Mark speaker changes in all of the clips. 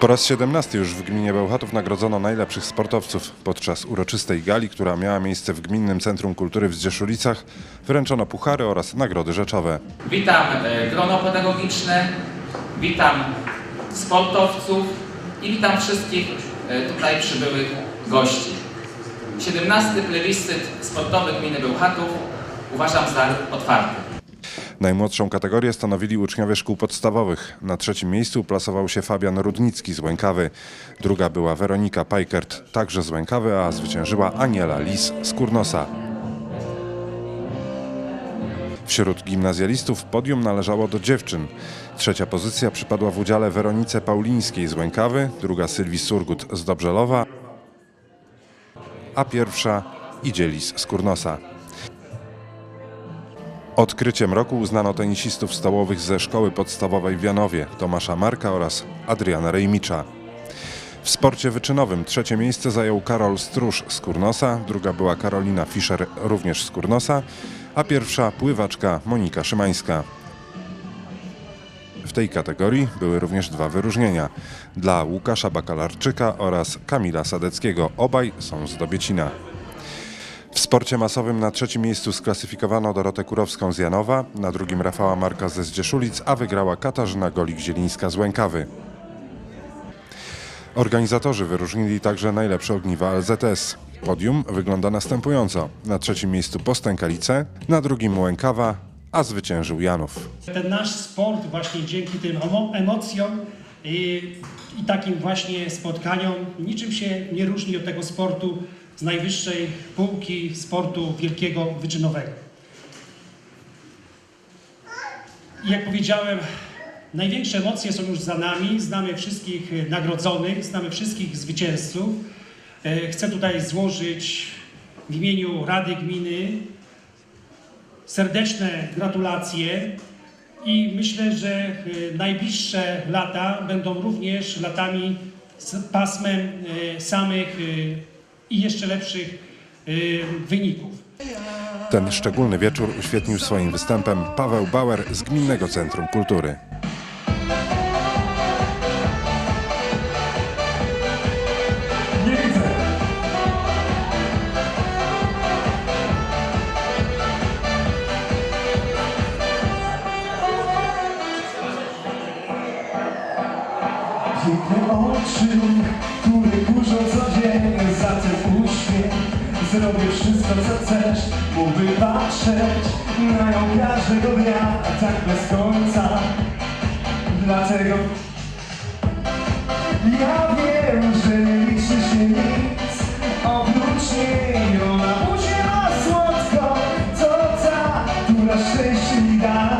Speaker 1: Po raz 17 już w gminie Bełchatów nagrodzono najlepszych sportowców. Podczas uroczystej gali, która miała miejsce w Gminnym Centrum Kultury w Zdzieszulicach, wręczono puchary oraz nagrody rzeczowe.
Speaker 2: Witam e, grono pedagogiczne, witam sportowców i witam wszystkich e, tutaj przybyłych gości. 17. plebiscyt sportowy gminy Bełchatów uważam za otwarty.
Speaker 1: Najmłodszą kategorię stanowili uczniowie szkół podstawowych. Na trzecim miejscu plasował się Fabian Rudnicki z Łękawy. Druga była Weronika Pajkert, także z Łękawy, a zwyciężyła Aniela Lis z Kurnosa. Wśród gimnazjalistów podium należało do dziewczyn. Trzecia pozycja przypadła w udziale Weronice Paulińskiej z Łękawy, druga Sylwii Surgut z Dobrzelowa, a pierwsza idzie Lis z Kurnosa. Odkryciem roku uznano tenisistów stołowych ze szkoły podstawowej w Janowie, Tomasza Marka oraz Adriana Rejmicza. W sporcie wyczynowym trzecie miejsce zajął Karol Stróż z Kurnosa, druga była Karolina Fischer również z Kurnosa, a pierwsza pływaczka Monika Szymańska. W tej kategorii były również dwa wyróżnienia dla Łukasza Bakalarczyka oraz Kamila Sadeckiego. Obaj są z Dobiecina. W sporcie masowym na trzecim miejscu sklasyfikowano Dorotę Kurowską z Janowa, na drugim Rafała Marka ze Zdzieszulic, a wygrała Katarzyna Golik-Zielińska z Łękawy. Organizatorzy wyróżnili także najlepsze ogniwa LZS. Podium wygląda następująco. Na trzecim miejscu Postękalice, na drugim Łękawa, a zwyciężył Janów.
Speaker 3: Ten nasz sport właśnie dzięki tym emo- emocjom i, i takim właśnie spotkaniom niczym się nie różni od tego sportu z najwyższej półki sportu wielkiego wyczynowego. I jak powiedziałem, największe emocje są już za nami. Znamy wszystkich e, nagrodzonych, znamy wszystkich zwycięzców. E, Chcę tutaj złożyć w imieniu Rady Gminy serdeczne gratulacje i myślę, że najbliższe lata będą również latami z pasmem y, samych y, i jeszcze lepszych y, wyników.
Speaker 1: Ten szczególny wieczór uświetnił swoim występem Paweł Bauer z Gminnego Centrum Kultury.
Speaker 4: Piękne oczy, które kurzą co dzień Za ten uśmiech zrobię wszystko co chcesz Mógłby patrzeć na nią każdego dnia. Tak bez końca. Dlatego ja wiem, że nie liczy się nic oprócz niej. Ona buzie ma słodko, to ta, która szczęście mi da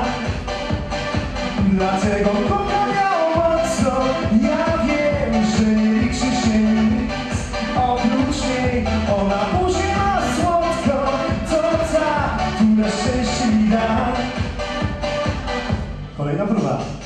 Speaker 4: Foi aprovado.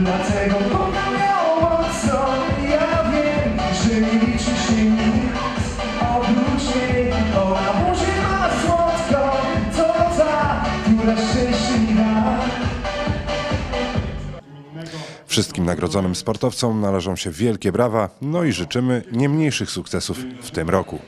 Speaker 4: Kocham ją mocno Ja wiem, że nie liczy się nic? Oprócz niej Ona buzie ma słodko. Co ta, która da
Speaker 1: Wszystkim nagrodzonym sportowcom należą się wielkie brawa, no i życzymy nie mniejszych sukcesów w tym roku.